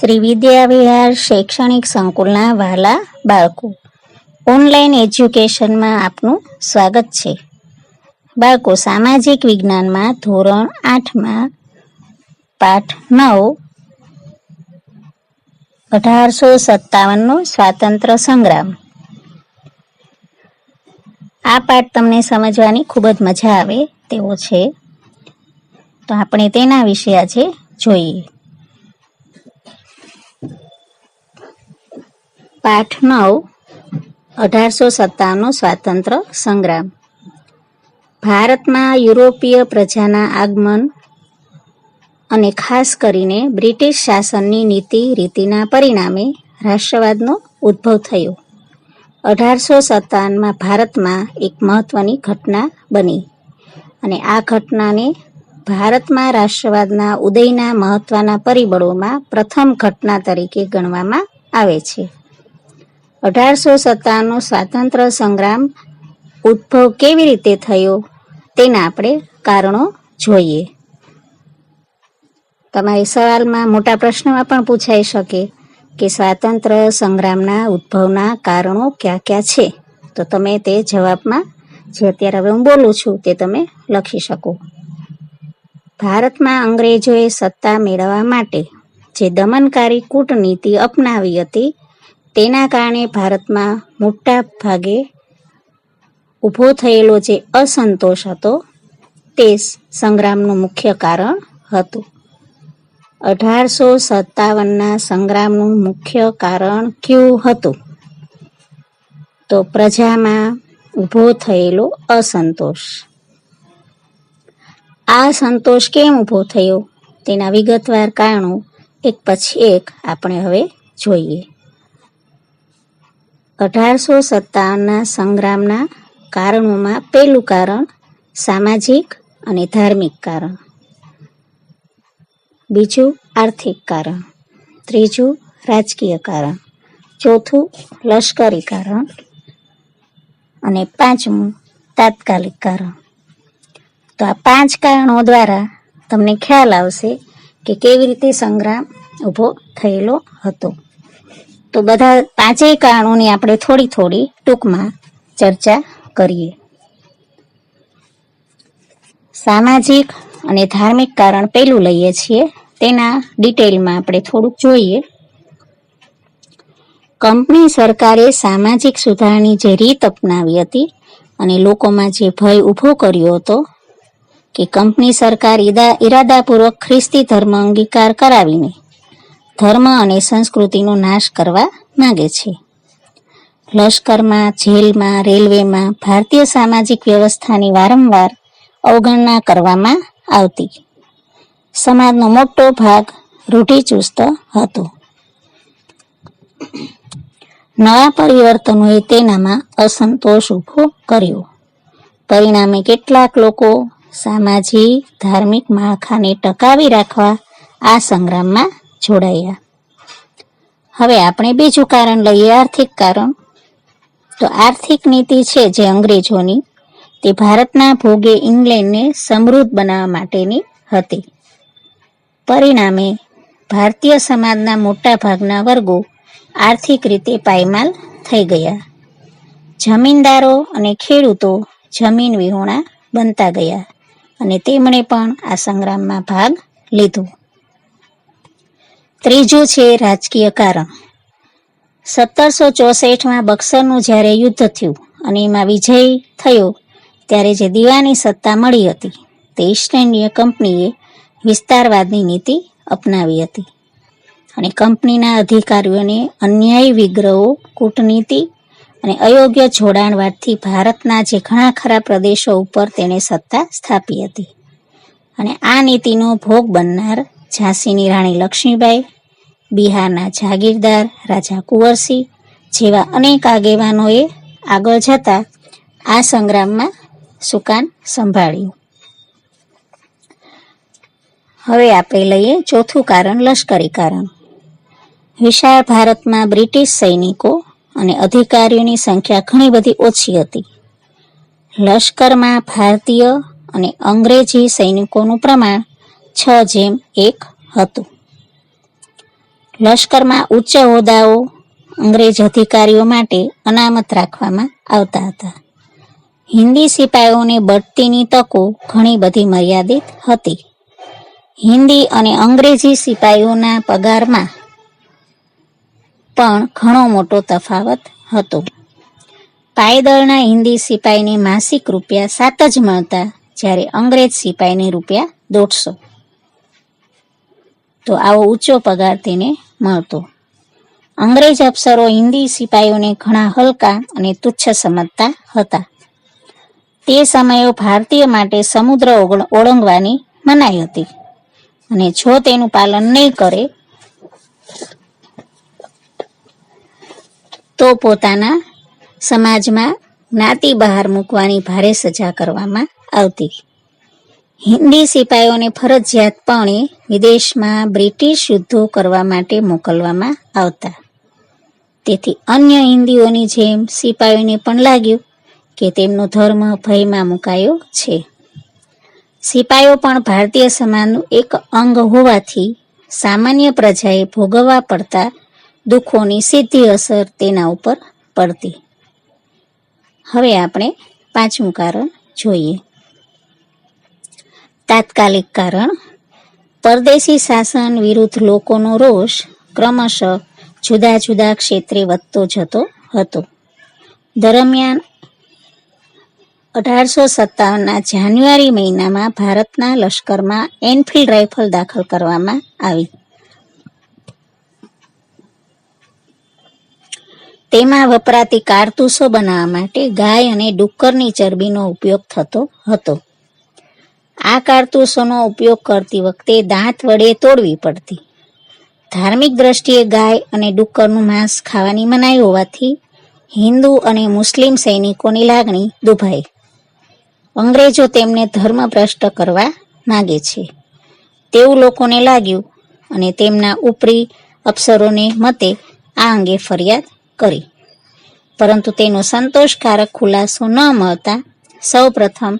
શ્રી વિદ્યા વિહાર શૈક્ષણિક સંકુલના વાલા બાળકો. ઓનલાઈન એજ્યુકેશનમાં આપનું સ્વાગત છે. બાળકો, સામાજિક વિજ્ઞાનમાં ધોરણ આઠમાં, પાઠ નવ, અઢારસો સત્તાવનનો સ્વાતંત્ર્ય સંગ્રામ. આ પાઠ તમને સમજવાની ખૂબ જ મજા આવે તેવો છે. તો આપણે તેના વિશે આજે જોઈએ. પાઠ નવ અઢારસો સત્તાણું સ્વાતંત્ર્ય સંગ્રામ. ભારતમાં યુરોપીય પ્રજાના આગમન અને ખાસ કરીને બ્રિટિશ શાસનની નીતિ રીતિના પરિણામે રાષ્ટ્રવાદનો ઉદ્ભવ થયો. અઢારસો સત્તાવનમાં ભારતમાં એક મહત્વની ઘટના બની અને આ ઘટનાને ભારતમાં રાષ્ટ્રવાદના ઉદયના મહત્વના પરિબળોમાં પ્રથમ ઘટના તરીકે ગણવામાં આવે છે. અઢારસો સત્તાનો સ્વાતંત્ર્ય સંગ્રામ ઉદ્ભવ કેવી રીતે થયો તેના આપણે કારણો જોઈએ. તમારી સવાલમાં મોટા પ્રશ્નમાં પણ પૂછાઈ શકે કે સ્વાતંત્ર્ય સંગ્રામના ઉદ્ભવના કારણો કયા કયા છે. તો તમે તે જવાબમાં જે અત્યારે હવે હું બોલું છું તે તમે લખી શકો. ભારતમાં અંગ્રેજોએ સત્તા મેળવવા માટે જે દમનકારી કૂટનીતિ અપનાવી હતી તેના કારણે ભારતમાં મોટા ભાગે ઊભો થયેલો જે અસંતોષ હતો, તે સંગ્રામનું મુખ્ય કારણ હતું. અઢારસો સત્તાવનના સંગ્રામનું મુખ્ય કારણ કયું હતું? તો પ્રજામાં ઊભો થયેલો અસંતોષ. આ સંતોષ કેમ ઊભો થયો? તેના વિગતવાર કારણો એક પછી એક આપણે હવે જોઈએ. અઢારસો સત્તાવનના સંગ્રામના કારણોમાં પહેલું કારણ સામાજિક અને ધાર્મિક કારણ. બીજું આર્થિક કારણ. ત્રીજું રાજકીય કારણ. ચોથું લશ્કરી કારણ. અને પાંચમું તાત્કાલિક કારણ. તો આ પાંચ કારણો દ્વારા તમને ખ્યાલ આવશે કે કેવી રીતે સંગ્રામ ઊભો થયેલો હતો. તો બધા પાંચેય કારણોની આપણે થોડી થોડી ટૂંકમાં ચર્ચા કરીએ. સામાજિક અને ધાર્મિક કારણ પેલું લઈએ છીએ, તેના ડિટેલમાં આપણે થોડુંક જોઈએ. કંપની સરકારે સામાજિક સુધારાની જે રીત અપનાવી હતી અને લોકોમાં જે ભય ઊભો કર્યો હતો કે કંપની સરકાર ઈદા ઈરાદાપૂર્વક ખ્રિસ્તી ધર્મ અંગીકાર કરાવીને ધર્મ અને સંસ્કૃતિનો નાશ કરવા માંગે છે. લશ્કરમાં, જેલમાં, રેલવેમાં ભારતીય સામાજિક વ્યવસ્થાની વારંવાર અવગણના કરવામાં આવતી. સમાજનો મોટો ભાગ રૂઢિચુસ્ત હતો. નવા પરિવર્તનોએ તેનામાં અસંતોષ ઊભો કર્યો. પરિણામે કેટલાક લોકો સામાજિક, ધાર્મિક માળખાને ટકાવી રાખવા આ સંગ્રામમાં જોડાયા. હવે આપણે બીજું કારણ લઈએ આર્થિક કારણ. તો આર્થિક નીતિ છે જે અંગ્રેજોની, તે ભારતના ભોગે ઇંગ્લેન્ડને સમૃદ્ધ બનાવવા માટેની હતી. પરિણામે ભારતીય સમાજના મોટા ભાગના વર્ગો આર્થિક રીતે પાયમાલ થઈ ગયા. જમીનદારો અને ખેડૂતો જમીન વિહોણા બનતા ગયા અને તેમણે પણ આ સંગ્રામમાં ભાગ લીધો. ત્રીજું છે રાજકીય કારણ. સત્તરસો ચોસઠમાં બક્સરનું જ્યારે યુદ્ધ થયું અને એમાં વિજય થયો, ત્યારે જે દીવાની સત્તા મળી હતી, તે ઈસ્ટ ઇન્ડિયા કંપનીએ વિસ્તારવાદની નીતિ અપનાવી હતી. અને કંપનીના અધિકારીઓને અન્યાયી, વિગ્રહો, કૂટનીતિ અને અયોગ્ય જોડાણવાદથી ભારતના જે ઘણા ખરા પ્રદેશો ઉપર તેણે સત્તા સ્થાપી હતી. અને આ નીતિનો ભોગ બનનાર ઝાંસીની રાણી લક્ષ્મીબાઈ બિહારના જાગીરદાર રાજા કુંવરસિંહ જેવા અનેક આગેવાનોએ આગળ જતા આ સંગ્રામમાં સુકાન સંભાળ્યું. હવે આપણે લઈએ ચોથું કારણ, લશ્કરી કારણ. વિશાળ ભારતમાં બ્રિટિશ સૈનિકો અને અધિકારીઓની સંખ્યા ઘણી બધી ઓછી હતી. લશ્કરમાં ભારતીય અને અંગ્રેજી સૈનિકોનું પ્રમાણ છ જેમ એક હતું. લશ્કરમાં ઉચ્ચ હોદ્દાઓ અંગ્રેજ અધિકારીઓ માટે અનામત રાખવામાં આવતા હતા. હિન્દી સિપાઈઓને બઢતીની તકો ઘણી બધી મર્યાદિત હતી. હિન્દી અને અંગ્રેજી સિપાઈઓના પગારમાં પણ ઘણો મોટો તફાવત હતો. પાયદળના હિન્દી સિપાઈને માસિક રૂપિયા સાત જ મળતા જ્યારે અંગ્રેજ સિપાઈને રૂપિયા દોઢસો. તો આવો ઊંચો પગાર તેને મળતો. અંગ્રેજ અફસરો હિન્દી સિપાહીઓને ઘણા હલકા અને તુચ્છ સમજતા હતા. તે સમયે ભારતીય માટે સમુદ્ર ઓળંગવાની મનાઈ હતી. અને જો તેનું પાલન નહીં કરે, તો પોતાના સમાજમાં જ્ઞાતિ બહાર મૂકવાની ભારે સજા કરવામાં આવતી. હિન્દી સિપાઈઓને ફરજિયાતપણે વિદેશમાં બ્રિટિશ યુદ્ધો કરવા માટે મોકલવામાં આવતા. તેથી અન્ય હિન્દીઓની જેમ સિપાઈઓને પણ લાગ્યું કે તેમનો ધર્મ ભયમાં મુકાયો છે. સિપાઈઓ પણ ભારતીય સમાજનું એક અંગ હોવાથી સામાન્ય પ્રજાએ ભોગવવા પડતા દુઃખોની સીધી અસર તેના ઉપર પડતી. હવે આપણે પાંચમું કારણ જોઈએ. તાત્કાલિક કારણ, પરદેશી શાસન વિરુદ્ધ લોકોનો રોષ ક્રમશઃ જુદા જુદા ક્ષેત્રે વધતો જતો હતો. દરમિયાન અઢારસો સત્તાવનના જાન્યુઆરી મહિનામાં ભારતના લશ્કરમાં એનફિલ્ડ રાઇફલ દાખલ કરવામાં આવી. તેમાં વપરાતી કારતૂસો બનાવવા માટે ગાય અને ડુક્કરની ચરબીનો ઉપયોગ થતો હતો. આ કારતૂસોનો ઉપયોગ કરતી વખતે દાંત વડે તોડવી પડતી. ધાર્મિક દ્રષ્ટિએ ગાય અને ડુક્કરનું માંસ ખાવાની મનાઈ હોવાથી હિન્દુ અને મુસ્લિમ સૈનિકોની લાગણી દુભાઈ અંગ્રેજો તેમને ધર્મભ્રષ્ટ કરવા માગે છે. તેવું લોકોને લાગ્યું અને તેમના ઉપરી અફસરોને મતે આ અંગે ફરિયાદ કરી. પરંતુ તેનો સંતોષકારક ખુલાસો ન મળતા સૌપ્રથમ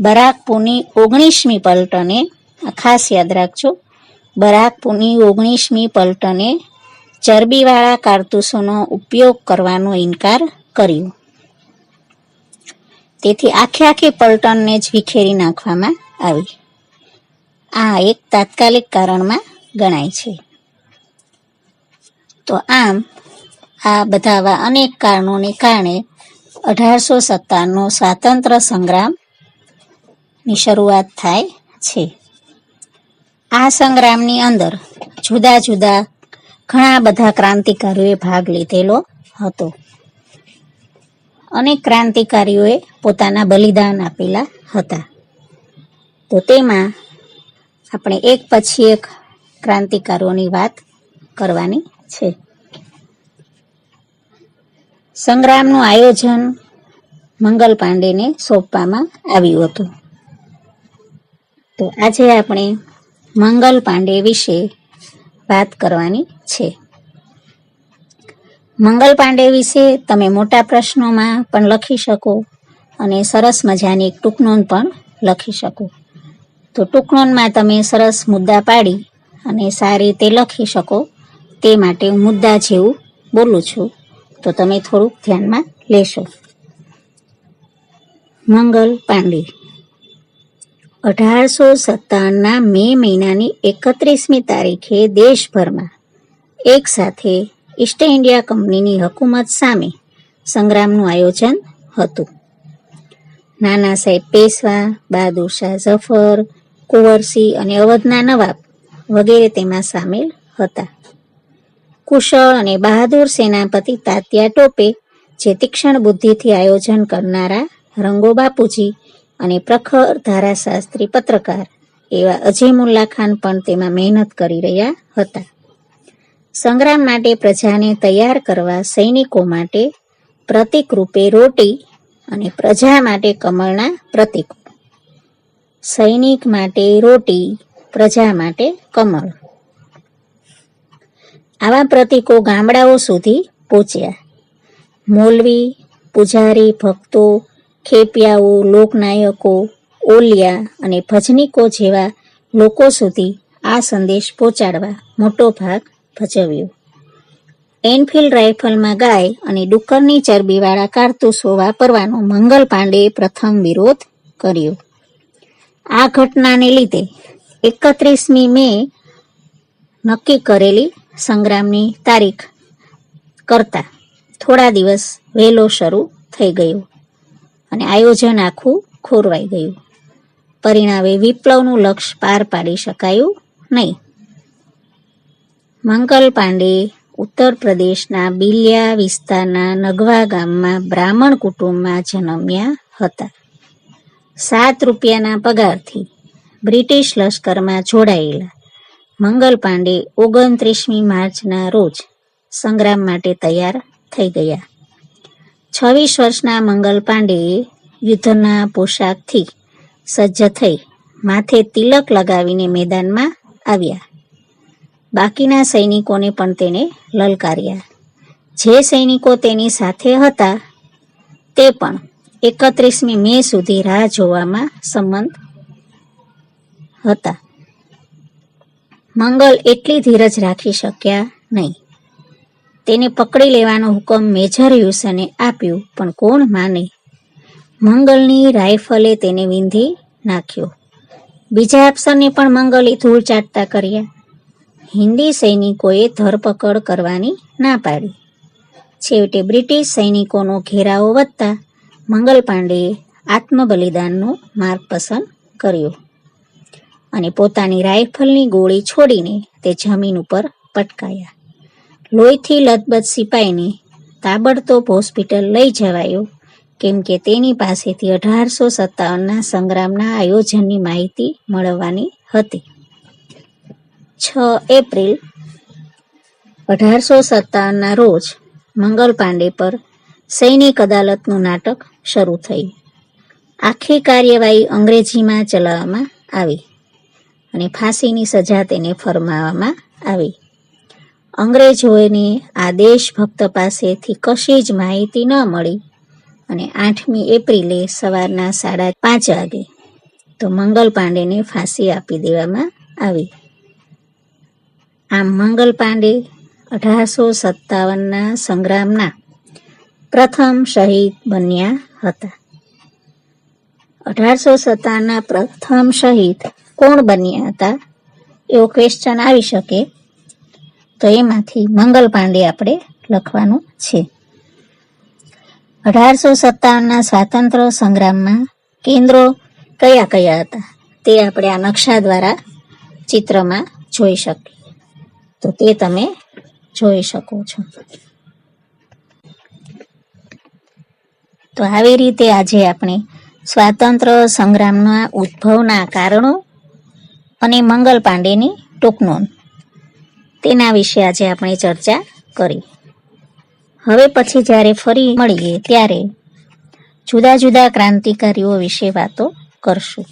બરાકપુરની ઓગણીસમી પલટને ખાસ યાદ રાખજો બરાકપુરની ઓગણીસમી પલટને ચરબીવાળા કારતૂસોનો ઉપયોગ કરવાનો ઇનકાર કર્યો. તેથી આખે આખી પલટનને જ વિખેરી નાખવામાં આવી. આ એક તાત્કાલિક કારણમાં ગણાય છે. તો આમ, આ બધા અનેક કારણોને કારણે અઢારસો સત્તાવનનો સ્વાતંત્ર્ય સંગ્રામની શરૂઆત થાય છે. આ સંગ્રામની અંદર જુદા જુદા ઘણા બધા ક્રાંતિકારીઓએ ભાગ લીધેલો હતો. અનેક ક્રાંતિકારીઓએ પોતાના બલિદાન આપેલા હતા. તો તેમાં આપણે એક પછી એક ક્રાંતિકારોની વાત કરવાની છે. સંગ્રામનું આયોજન મંગલ પાંડેને સોંપવામાં આવ્યું હતું. તો આજે આપણે મંગલ પાંડે વિશે વાત કરવાની છે. મંગલ પાંડે વિશે તમે મોટા પ્રશ્નોમાં પણ લખી શકો અને સરસ મજાની એક ટૂંકનોંધ પણ લખી શકો. તો ટૂંકનોંધમાં તમે સરસ મુદ્દા પાડી અને સારી રીતે લખી શકો. તે માટે હું મુદ્દા જેવું બોલું છું. તો તમે થોડુંક ધ્યાનમાં લેશો. મંગલ પાંડે. અઢારસો સત્તાવનના મે મહિનાની એકત્રીસમી તારીખે દેશભરમાં એક સાથે ઈસ્ટ ઇન્ડિયા કંપનીની હકુમત સામે સંગ્રામનું આયોજન હતું. નાના સાહેબ પેશવા, બહાદુર શાહ ઝફર કુંવરસિંહ અને અવધના નવાબ વગેરે તેમાં સામેલ હતા. કુશળ અને બહાદુર સેનાપતિ તાત્યા ટોપે જે તીક્ષ્ણ બુદ્ધિથી આયોજન કરનારા રંગો બાપુજી અને પ્રખર ધારાશાસ્ત્રી પત્રકાર એવા અજીમુલ્લા ખાન પણ તેમાં મહેનત કરી રહ્યા હતા. સંગ્રામ માટે પ્રજાને તૈયાર કરવા સૈનિકો માટે પ્રતિક રૂપે રોટી અને પ્રજા માટે કમળના પ્રતિકો. સૈનિક માટે રોટી, પ્રજા માટે કમળ. આવા પ્રતિકો ગામડાઓ સુધી પહોંચ્યા. મોલવી, પૂજારી, ભક્તો ખેપિયાઓ, લોકનાયકો, ઓલિયા અને ભજનીકો જેવા લોકો સુધી આ સંદેશ પહોંચાડવા મોટો ભાગ ભજવ્યો. એનફિલ્ડ રાઇફલમાં ગાય અને ડુક્કરની ચરબીવાળા કારતૂસો વાપરવાનો મંગલ પાંડેએ પ્રથમ વિરોધ કર્યો. આ ઘટનાને લીધે એકત્રીસમી મે નક્કી કરેલી સંગ્રામની તારીખ કરતા થોડા દિવસ વહેલો શરૂ થઈ ગયો. અને આયોજન આખું ખોરવાઈ ગયું. પરિણામે વિપ્લવનું લક્ષ્ય પાર પાડી શકાયું નહીં. મંગલ પાંડે ઉત્તર પ્રદેશના બિલિયા વિસ્તારના નગવા ગામમાં બ્રાહ્મણ કુટુંબમાં જન્મ્યા હતા. સાત રૂપિયાના પગારથી બ્રિટિશ લશ્કરમાં જોડાયેલા મંગલ પાંડે ઓગણત્રીસમી માર્ચના રોજ સંગ્રામ માટે તૈયાર થઈ ગયા. છવ્વીસ વર્ષના મંગલ પાંડે યુદ્ધના પોશાકથી સજ્જ થઈ માથે તિલક લગાવીને મેદાનમાં આવ્યા. બાકીના સૈનિકોને પણ તેને લલકાર્યા. જે સૈનિકો તેની સાથે હતા, તે પણ એકત્રીસમી મે સુધી રાહ જોવામાં સંમત હતા. મંગલ એટલી ધીરજ રાખી શક્યા નહીં. તેને પકડી લેવાનો હુકમ મેજર યુસને આપ્યું, પણ કોણ માને? મંગલની રાઇફલે તેને વિંધી નાખ્યો. બીજા અફસરને પણ મંગલે ધૂળ ચાટતા કર્યા. હિન્દી સૈનિકોએ ધરપકડ કરવાની ના પાડી. છેવટે બ્રિટિશ સૈનિકોનો ઘેરાવો વધતા મંગલ પાંડેએ આત્મબલિદાનનો માર્ગ પસંદ કર્યો અને પોતાની રાઇફલની ગોળી છોડીને તે જમીન ઉપર પટકાયા. લોહીથી લથબથ સિપાહીને તાબડતોબ હોસ્પિટલ લઈ જવાયો, કેમ કે તેની પાસેથી અઢારસો સત્તાવનના સંગ્રામના આયોજનની માહિતી મળવાની હતી. છ એપ્રિલ, અઢારસો સત્તાવનના રોજ મંગલ પાંડે પર સૈનિક અદાલતનું નાટક શરૂ થયું. આખી કાર્યવાહી અંગ્રેજીમાં ચલાવવામાં આવી અને ફાંસીની સજા તેને ફરમાવવામાં આવી. અંગ્રેજોને આ દેશભક્ત પાસેથી કશી જ માહિતી ન મળી અને આઠમી એપ્રિલે સવારના સાડા પાંચ વાગે તો મંગલ પાંડેને ફાંસી આપી દેવામાં આવી. આમ મંગલ પાંડે અઢારસો સત્તાવનના સંગ્રામના પ્રથમ શહીદ બન્યા હતા. અઢારસો સત્તાવનના પ્રથમ શહીદ કોણ બન્યા હતા? એવો ક્વેશ્ચન આવી શકે. તો એમાંથી મંગલ પાંડે આપણે લખવાનું છે. અઢારસો સત્તાવનના સ્વાતંત્ર્ય સંગ્રામમાં કેન્દ્રો કયા કયા હતા તે આપણે આ નકશા દ્વારા ચિત્રમાં જોઈ શકીએ. તો તે તમે જોઈ શકો છો. તો આવી રીતે આજે આપણે સ્વાતંત્ર્ય સંગ્રામના ઉદ્ભવના કારણો અને મંગલ પાંડેની ટૂંક નોંધ તેના વિશે આજે આપણે ચર્ચા કરી. હવે પછી જ્યારે ફરી મળીએ ત્યારે જુદા જુદા ક્રાંતિકારીઓ વિશે વાતો કરશું.